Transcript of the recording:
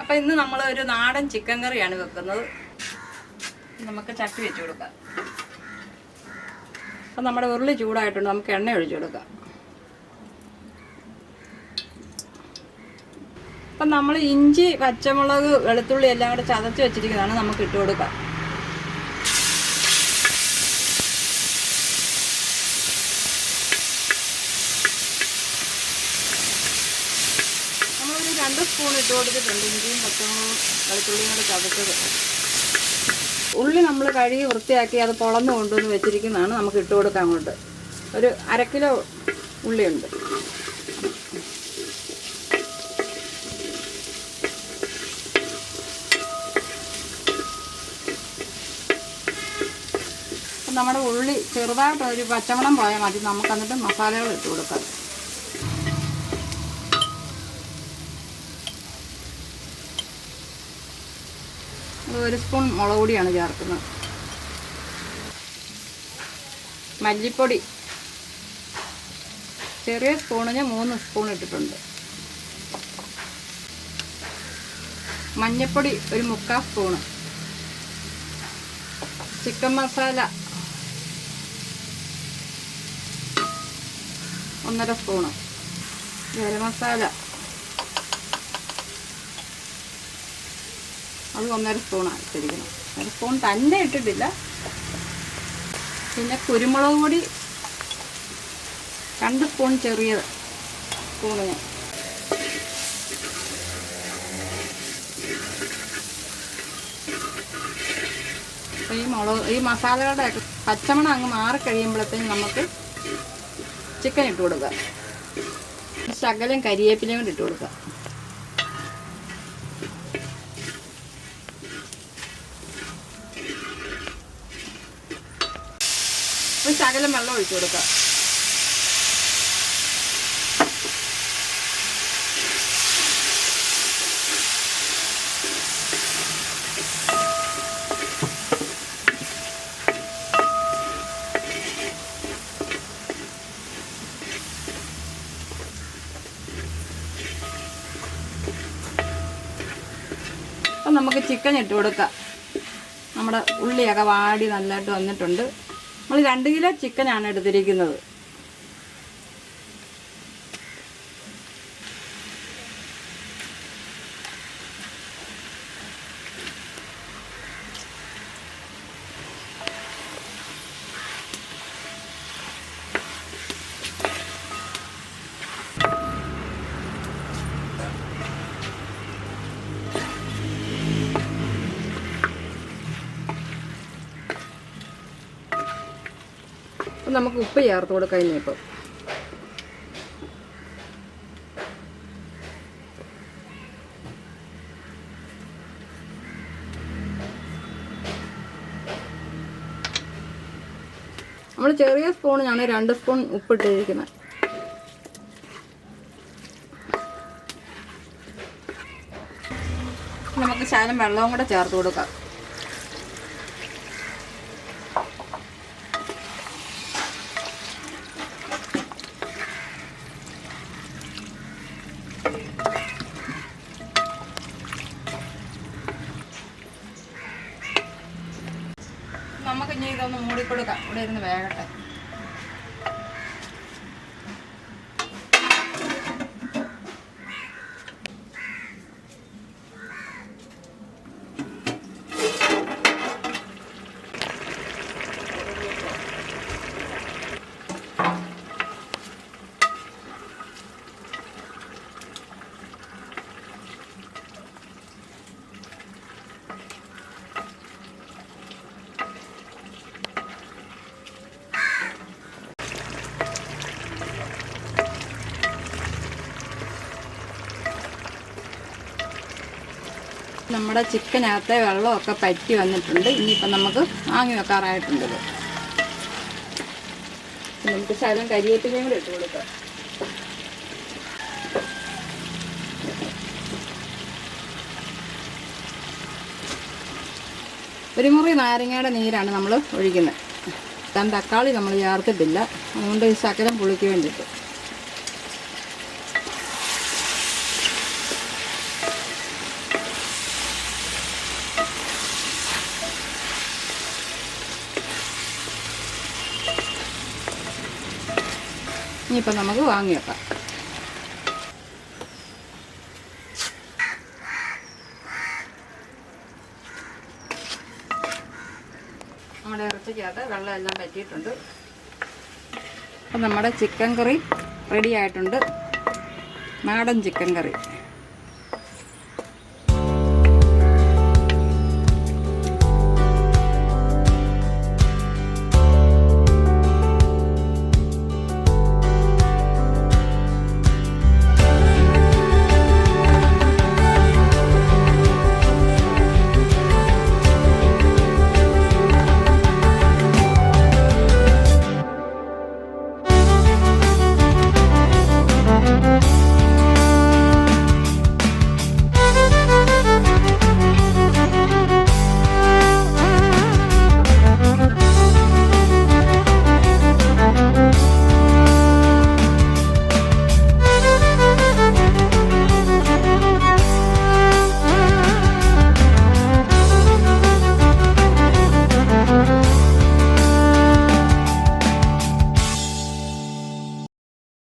അപ്പം ഇന്ന് നമ്മൾ ഒരു നാടൻ ചിക്കൻ കറിയാണ് വെക്കുന്നത്. നമുക്ക് ചട്ടി വെച്ച് കൊടുക്കാം. അപ്പം നമ്മുടെ ഉരുളി ചൂടായിട്ടുണ്ട്. നമുക്ക് എണ്ണ ഒഴിച്ചു കൊടുക്കാം. അപ്പം നമ്മൾ ഇഞ്ചി പച്ചമുളക് വെളുത്തുള്ളി എല്ലാം കൂടെ ചതച്ച് വെച്ചിരിക്കുന്നതാണ് നമുക്ക് ഇട്ട് കൊടുക്കാം. രണ്ട് സ്പൂൺ ഇട്ട് കൊടുത്തിട്ടുണ്ട്. ഇഞ്ചിയും പച്ചമുളകും വെളുത്തുള്ളിയും കൂടെ ചതച്ചത്. ഉള്ളി നമ്മൾ കഴുകി വൃത്തിയാക്കി അത് പൊളന്ന് കൊണ്ടുവന്ന് വെച്ചിരിക്കുന്നതാണ് നമുക്ക് ഇട്ട് കൊടുക്കാൻ അങ്ങോട്ട്. ഒരു അരക്കിലോ കിലോ ഉള്ളിയുണ്ട്. നമ്മുടെ ഉള്ളി ചെറുതായിട്ട് ഒരു പച്ചമണം പോയാൽ മതി. നമുക്ക് എന്നിട്ട് മസാലകൾ ഇട്ട് കൊടുക്കാം. ഒരു സ്പൂൺ മുളക് പൊടിയാണ് ചേർക്കുന്നത്. മല്ലിപ്പൊടി. ചെറിയ സ്പൂണിന് മൂന്ന് സ്പൂൺ ഇട്ടിട്ടുണ്ട്. മഞ്ഞൾപ്പൊടി ഒരു മുക്കാൽ സ്പൂണ്. ചിക്കൻ മസാല ഒന്നര സ്പൂണ്. ഗരം മസാല. അത് ഒന്നര സ്പൂണാണ് ഇട്ടിരിക്കണം. ഒന്നര സ്പൂൺ തന്നെ ഇട്ടിട്ടില്ല. പിന്നെ കുരുമുളക് പൊടി രണ്ട് സ്പൂൺ ചെറിയത് സ്പൂണിന് ഈ മുളക് ഈ മസാലകളുടെ പച്ചമണം അങ്ങ് മാറിക്കഴിയുമ്പോഴത്തേക്കും നമുക്ക് ചിക്കൻ ഇട്ട് കൊടുക്കുക ശകലം കരിയേപ്പിലയും കൂടി ഇട്ട് കൊടുക്കുക ഒരു ശകലം വെള്ളം ഒഴിച്ചു കൊടുക്കാം. നമുക്ക് ചിക്കൻ ഇട്ട് കൊടുക്കാം. നമ്മുടെ ഉള്ളിയൊക്കെ വാടി നല്ലതായിട്ട് വന്നിട്ടുണ്ട്. നമ്മൾ രണ്ട് കിലോ ചിക്കനാണ് എടുത്തിരിക്കുന്നത്. നമുക്ക് ഉപ്പ് ചേർത്ത് കൊടുക്കാം ഇനിയിപ്പം. നമ്മൾ ചെറിയ സ്പൂണിനാണ് രണ്ട് സ്പൂൺ ഉപ്പിട്ടിരിക്കുന്നത് നമുക്ക് ശകലം വെള്ളവും കൂടെ ചേർത്ത് കൊടുക്കാം. നമുക്ക് ഇനി ഇതൊന്ന് മൂടിക്കൊടുക്കാം. ഇവിടെ ഇരുന്ന് വേകട്ടെ. നമ്മുടെ ചിക്കനകത്തെ വെള്ളമൊക്കെ പറ്റി വന്നിട്ടുണ്ട്. ഇനിയിപ്പം നമുക്ക് വാങ്ങി വെക്കാറായിട്ടുണ്ട് നമുക്ക് ശകലം കരിയേപ്പിലയും കൂടെ ഇട്ട് കൊടുക്കാം. ഒരു മുറി നാരങ്ങയുടെ നീരാണ് നമ്മൾ ഒഴിക്കുന്നത്. കാരണം തക്കാളി നമ്മൾ ചേർത്തിട്ടില്ല. അതുകൊണ്ട് ഈ ശകലം പുളിക്ക് വേണ്ടിയിട്ട്. ഇനിയിപ്പോൾ നമുക്ക് വാങ്ങി വെക്കാം. നമ്മുടെ ഇറച്ചിക്കകത്ത് വെള്ളം എല്ലാം പറ്റിയിട്ടുണ്ട്. അപ്പം നമ്മുടെ ചിക്കൻ കറി റെഡി ആയിട്ടുണ്ട്. നാടൻ ചിക്കൻ കറി